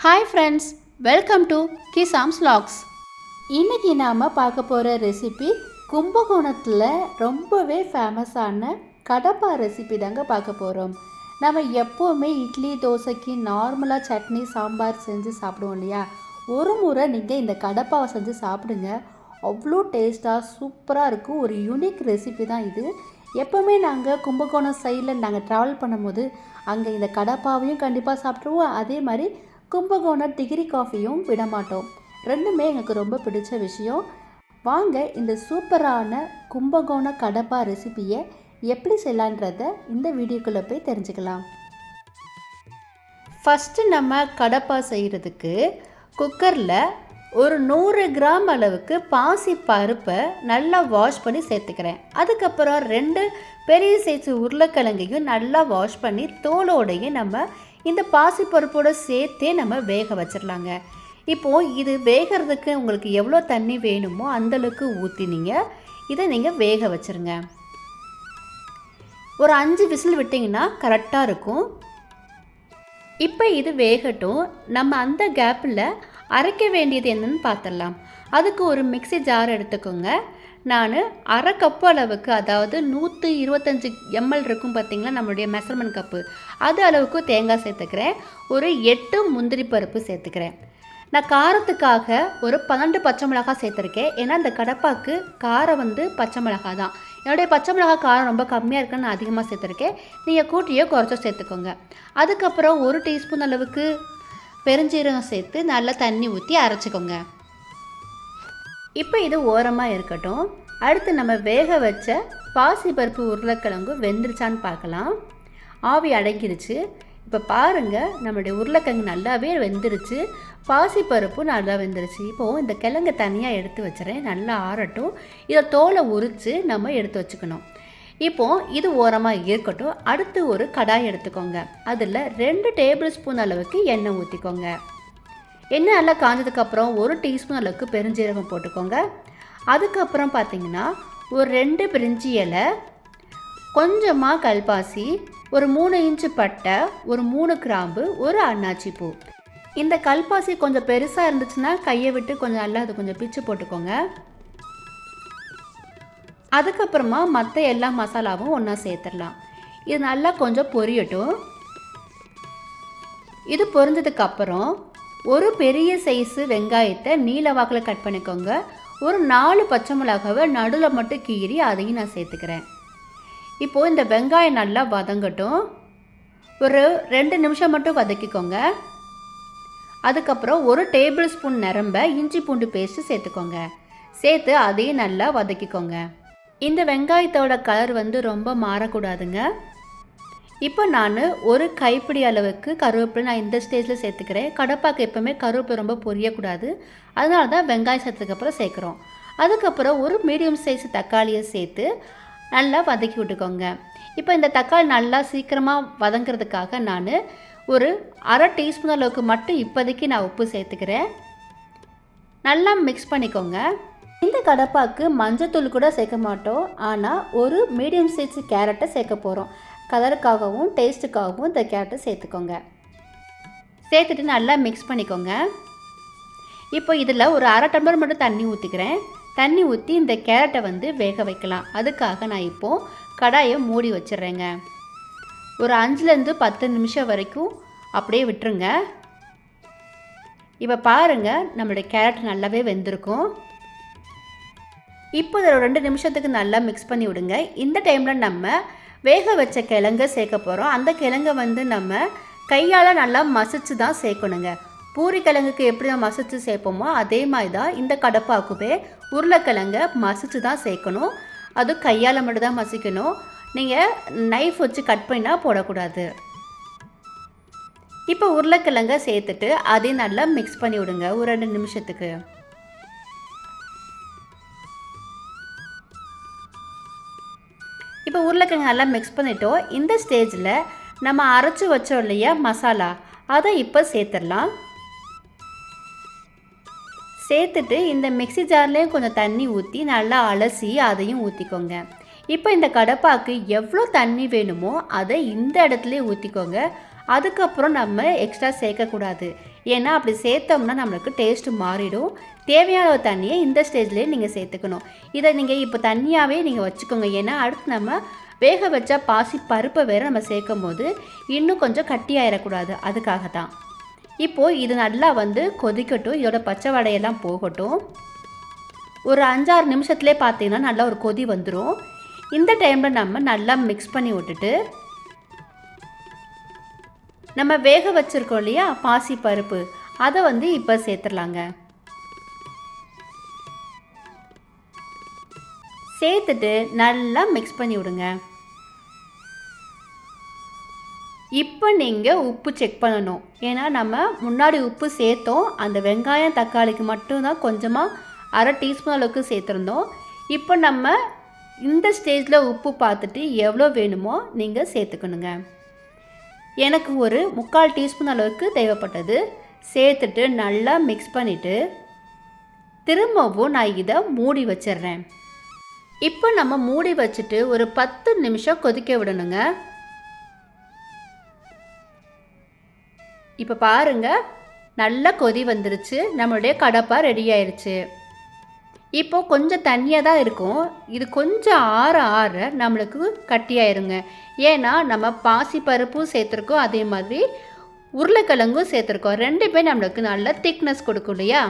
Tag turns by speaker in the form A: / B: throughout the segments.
A: Hi friends welcome to Kisams logs இன்றைக்கி நாம் பார்க்க போகிற ரெசிபி கும்பகோணத்தில் ரொம்பவே ஃபேமஸான கடப்பா ரெசிபி தாங்க பார்க்க போகிறோம் நம்ம எப்போவுமே இட்லி தோசைக்கு நார்மலாக சட்னி சாம்பார் செஞ்சு சாப்பிடுவோம் இல்லையா? ஒரு முறை நீங்கள் இந்த கடப்பாவை செஞ்சு சாப்பிடுங்க. அவ்வளோ டேஸ்ட்டாக சூப்பராக இருக்கும். ஒரு யூனிக் ரெசிபி தான் இது. எப்போவுமே நாங்கள் கும்பகோணம் சைடில் நாங்கள் ட்ராவல் பண்ணும்போது அங்கே இந்த கடப்பாவையும் கண்டிப்பாக சாப்பிட்ருவோம் அதே மாதிரி கும்பகோணம் டிகிரி காஃபியும் விட மாட்டோம் ரெண்டுமே எனக்கு ரொம்ப பிடிச்ச விஷயம். வாங்க இந்த சூப்பரான கும்பகோண கடப்பா ரெசிபியை எப்படி செய்யலான்றத இந்த வீடியோக்குள்ளே போய் தெரிஞ்சுக்கலாம். ஃபஸ்ட்டு நம்ம கடப்பா செய்கிறதுக்கு குக்கரில் ஒரு நூறு கிராம் அளவுக்கு பாசி பருப்பை நல்லா வாஷ் பண்ணி சேர்த்துக்கிறேன். அதுக்கப்புறம் ரெண்டு பெரிய சைஸ் உருளைக்கிழங்கையும் நல்லா வாஷ் பண்ணி தோலோடையும் நம்ம இந்த பாசிப்பருப்போடு சேர்த்தே நம்ம வேக வச்சிடலாங்க இப்போது இது வேகிறதுக்கு உங்களுக்கு எவ்வளோ தண்ணி வேணுமோ அந்தளவுக்கு ஊற்றினீங்க இதை நீங்கள் வேக வச்சுருங்க. ஒரு அஞ்சு விசில் விட்டிங்கன்னா கரெக்டாக இருக்கும். இப்போ இது வேகட்டும். நம்ம அந்த கேப்பில் அரைக்க வேண்டியது என்னன்னு பார்த்துடலாம் அதுக்கு ஒரு மிக்ஸி ஜார் எடுத்துக்கோங்க. நான் அரை கப்பு அளவுக்கு அதாவது நூற்றி இருபத்தஞ்சி எம்எல் இருக்கும் பார்த்திங்களா நம்மளுடைய மெசர்மெண்ட் கப்பு அது அளவுக்கு தேங்காய் சேர்த்துக்கிறேன். ஒரு எட்டு முந்திரி பருப்பு சேர்த்துக்கிறேன். நான் காரத்துக்காக ஒரு பன்னெண்டு பச்சை மிளகாய் சேர்த்துருக்கேன். ஏன்னா இந்த கடப்பாக்கு காரம் வந்து பச்சை மிளகாய் தான். என்னுடைய பச்சை மிளகாய் காரம் ரொம்ப கம்மியாக இருக்குன்னு நான் அதிகமாக சேர்த்துருக்கேன். நீங்கள் கூட்டியோ குறைச்சோ சேர்த்துக்கோங்க. அதுக்கப்புறம் ஒரு டீஸ்பூன் அளவுக்கு பெருஞ்சீரகம் சேர்த்து நல்லா தண்ணி ஊற்றி அரைச்சிக்கோங்க. இப்போ இது ஓரமாக இருக்கட்டும். அடுத்து நம்ம வேக வச்ச பாசிப்பருப்பு உருளைக்கிழங்கு வெந்துருச்சான்னு பார்க்கலாம். ஆவி அடங்கிருச்சு. இப்போ பாருங்கள் நம்மளுடைய உருளைக்கிழங்கு நல்லாவே வெந்துருச்சு. பாசிப்பருப்பும் நல்லா வெந்துருச்சு. இப்போது இந்த கிழங்கு தனியாக எடுத்து வச்சுறேன். நல்லா ஆறட்டும். இதை தோலை உரித்து நம்ம எடுத்து வச்சுக்கணும். இப்போது இது ஓரமாக இருக்கட்டும். அடுத்து ஒரு கடாய் எடுத்துக்கோங்க. அதில் ரெண்டு டேபிள் ஸ்பூன் அளவுக்கு எண்ணெய் ஊற்றிக்கோங்க எண்ணெய் நல்லா காஞ்சதுக்கப்புறம் ஒரு டீஸ்பூன் அளவுக்கு பெருஞ்சீரகம் போட்டுக்கோங்க. அதுக்கப்புறம் பார்த்தீங்கன்னா ஒரு ரெண்டு பிரிஞ்சி இலை கொஞ்சமாக கல்பாசி ஒரு மூணு இன்ச்சு பட்டை ஒரு மூணு கிராம்பு ஒரு அன்னாச்சி பூ. இந்த கல்பாசி கொஞ்சம் பெருசாக இருந்துச்சுன்னா கையை விட்டு கொஞ்சம் நல்லா அது கொஞ்சம் பிச்சு போட்டுக்கோங்க. அதுக்கப்புறமா மற்ற எல்லா மசாலாவும் ஒன்றா சேர்த்துடலாம். இது நல்லா கொஞ்சம் பொரியட்டும். இது பொரிஞ்சதுக்கப்புறம் ஒரு பெரிய சைஸு வெங்காயத்தை நீல வாக்கில் கட் பண்ணிக்கோங்க. ஒரு நாலு பச்சை மிளகாவை நடுவில் மட்டும் கீறி அதையும் நான் சேர்த்துக்கிறேன். இப்போது இந்த வெங்காயம் நல்லா வதங்கட்டும். ஒரு ரெண்டு நிமிஷம் மட்டும் வதக்கிக்கோங்க. அதுக்கப்புறம் ஒரு டேபிள் ஸ்பூன் நிரம்ப இஞ்சி பூண்டு பேஸ்ட்டு சேர்த்துக்கோங்க. சேர்த்து அதையும் நல்லா வதக்கிக்கோங்க. இந்த வெங்காயத்தோட கலர் வந்து ரொம்ப மாறக்கூடாதுங்க. இப்போ நான் ஒரு கைப்பிடி அளவுக்கு கருவேப்பிலை நான் இந்த ஸ்டேஜில் சேர்த்துக்கிறேன். கடப்பாக்கு எப்போவுமே கருவேப்பிலை ரொம்ப பொரியக்கூடாது. அதனால தான் வெங்காயம் சேர்த்ததுக்கப்புறம் சேர்க்குறோம். அதுக்கப்புறம் ஒரு மீடியம் சைஸ் தக்காளியை சேர்த்து நல்லா வதக்கி விட்டுக்கோங்க. இப்போ இந்த தக்காளி நல்லா சீக்கிரமாக வதங்கிறதுக்காக நான் ஒரு அரை டீஸ்பூன் அளவுக்கு மட்டும் இப்போதைக்கு நான் உப்பு சேர்த்துக்கிறேன். நல்லா மிக்ஸ் பண்ணிக்கோங்க. இந்த கடப்பாக்கு மஞ்சத்தூள் கூட சேர்க்க மாட்டோம். ஆனால் ஒரு மீடியம் சைஸ் கேரட்டை சேர்க்க போகிறோம் கலருக்காகவும் டேஸ்ட்டுக்காகவும் இந்த கேரட்டை சேர்த்துக்கோங்க. சேர்த்துட்டு நல்லா மிக்ஸ் பண்ணிக்கோங்க. இப்போ இதில் ஒரு அரை டம்ளர் மட்டும் தண்ணி ஊற்றிக்கிறேன் தண்ணி ஊற்றி இந்த கேரட்டை வந்து வேக வைக்கலாம். அதுக்காக நான் இப்போது கடாயை மூடி வச்சிடுறேங்க. ஒரு அஞ்சுலேருந்து பத்து நிமிஷம் வரைக்கும் அப்படியே விட்டுருங்க. இப்போ பாருங்கள் நம்மளுடைய கேரட் நல்லாவே வெந்திருக்கும். இப்போ இதில் ரெண்டு நிமிஷத்துக்கு நல்லா மிக்ஸ் பண்ணி விடுங்க. இந்த டைமில் நம்ம வேக வச்ச கிழங்க சேர்க்க போகிறோம் அந்த கிழங்கை வந்து நம்ம கையால் நல்லா மசிச்சு தான் சேர்க்கணுங்க. பூரி கிழங்குக்கு எப்படி நம்ம மசிச்சு சேர்ப்போமோ அதே மாதிரி தான் இந்த கடப்பாக்குவே உருளைக்கிழங்க மசிச்சு தான் சேர்க்கணும். அது கையால் மட்டும் தான் மசிக்கணும். நீங்கள் நைஃப் வச்சு கட் பண்ணால் போடக்கூடாது. இப்போ உருளைக்கிழங்க சேர்த்துட்டு அதையும் நல்லா மிக்ஸ் பண்ணி விடுங்க. ஒரு ரெண்டு நிமிஷத்துக்கு. இப்போ உருளைக்கிழங்கு நல்லா மிக்ஸ் பண்ணிட்டோம். இந்த ஸ்டேஜில் நம்ம அரைச்சி வச்சோம் இல்லையா மசாலா. அதை இப்போ சேர்த்துடலாம். சேர்த்துட்டு இந்த மிக்ஸி ஜார்லேயும் கொஞ்சம் தண்ணி ஊற்றி நல்லா அலசி அதையும் ஊற்றிக்கோங்க இப்போ இந்த கடப்பாக்கு எவ்வளோ தண்ணி வேணுமோ அதை இந்த இடத்துலையும் ஊற்றிக்கோங்க அதுக்கப்புறம் நம்ம எக்ஸ்ட்ரா சேர்க்கக்கூடாது. ஏன்னா அப்படி சேர்த்தோம்னா நம்மளுக்கு டேஸ்ட்டு மாறிடும். தேவையான தண்ணியை இந்த ஸ்டேஜ்லேயே நீங்கள் சேர்த்துக்கணும். இதை நீங்கள் இப்போ தண்ணியாகவே நீங்கள் வச்சுக்கோங்க. ஏன்னா அடுத்து நம்ம வேக வச்சா பாசி பருப்பை வேறு நம்ம சேர்க்கும் போது இன்னும் கொஞ்சம் கட்டியாயிடக்கூடாது அதுக்காக தான் இப்போது இது நல்லா வந்து கொதிக்கட்டும். இதோட பச்சை வடையெல்லாம் போகட்டும். ஒரு அஞ்சாறு நிமிஷத்துலேயே பார்த்தீங்கன்னா நல்லா ஒரு கொதி வந்துடும் இந்த டைமில் நம்ம நல்லா மிக்ஸ் பண்ணி விட்டுட்டு நம்ம வேக வச்சுருக்கோம் இல்லையா? பாசி பருப்பு. அதை வந்து இப்போ சேர்த்துடலாங்க. சேர்த்துட்டு நல்லா மிக்ஸ் பண்ணி விடுங்க. இப்போ நீங்கள் உப்பு செக் பண்ணணும். ஏன்னா நம்ம முன்னாடி உப்பு சேர்த்தோம். அந்த வெங்காயம் தக்காளிக்கு மட்டும்தான் கொஞ்சமாக அரை டீஸ்பூன் அளவுக்கு சேர்த்துருந்தோம். இப்போ நம்ம இந்த ஸ்டேஜில் உப்பு பார்த்துட்டு எவ்வளோ வேணுமோ நீங்கள் சேர்த்துக்கணுங்க. எனக்கு ஒரு முக்கால் டீஸ்பூன் அளவுக்கு தேவைப்பட்டது. சேர்த்துட்டு நல்லா மிக்ஸ் பண்ணிவிட்டு திரும்பவும் நான் இதை மூடி வச்சிடுறேன். இப்போ நம்ம மூடி வச்சுட்டு ஒரு பத்து நிமிஷம் கொதிக்க விடணுங்க. இப்போ பாருங்க நல்லா கொதி வந்துருச்சு. நம்மளுடைய கடப்பா ரெடி ஆயிடுச்சு இப்போது கொஞ்சம் தண்ணியாக தான் இருக்கும். இது கொஞ்சம் ஆற ஆற நம்மளுக்கு கட்டியாயிருங்க. ஏன்னா நம்ம பாசி பருப்பும் சேர்த்துருக்கோம் அதே மாதிரி உருளைக்கிழங்கும் சேர்த்துருக்கோம். ரெண்டுமே நம்மளுக்கு நல்ல திக்னஸ் கொடுக்கும் இல்லையா?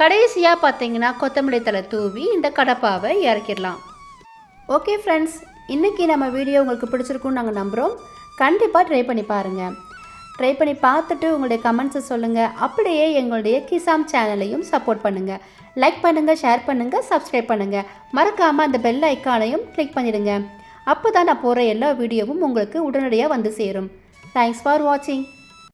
A: கடைசியாக பார்த்தீங்கன்னா கொத்தமல்லி தலை தூவி இந்த கடப்பாவை இறக்கிடலாம். ஓகே ஃப்ரெண்ட்ஸ் இன்றைக்கி நம்ம வீடியோ உங்களுக்கு பிடிச்சிருக்குன்னு நாங்கள் நம்புகிறோம் கண்டிப்பாக ட்ரை பண்ணி பாருங்கள் ட்ரை பண்ணி பார்த்துட்டு உங்களுடைய கமெண்ட்ஸை சொல்லுங்கள் அப்படியே எங்களுடைய கிசாம் சேனலையும் சப்போர்ட் பண்ணுங்கள் லைக் பண்ணுங்கள் ஷேர் பண்ணுங்கள் சப்ஸ்கிரைப் பண்ணுங்கள் மறக்காமல் அந்த பெல் ஐக்கானையும் கிளிக் பண்ணிடுங்க. அப்போ தான் நான் போகிற எல்லா வீடியோவும் உங்களுக்கு உடனடியாக வந்து சேரும். தேங்க்ஸ் ஃபார் வாட்சிங்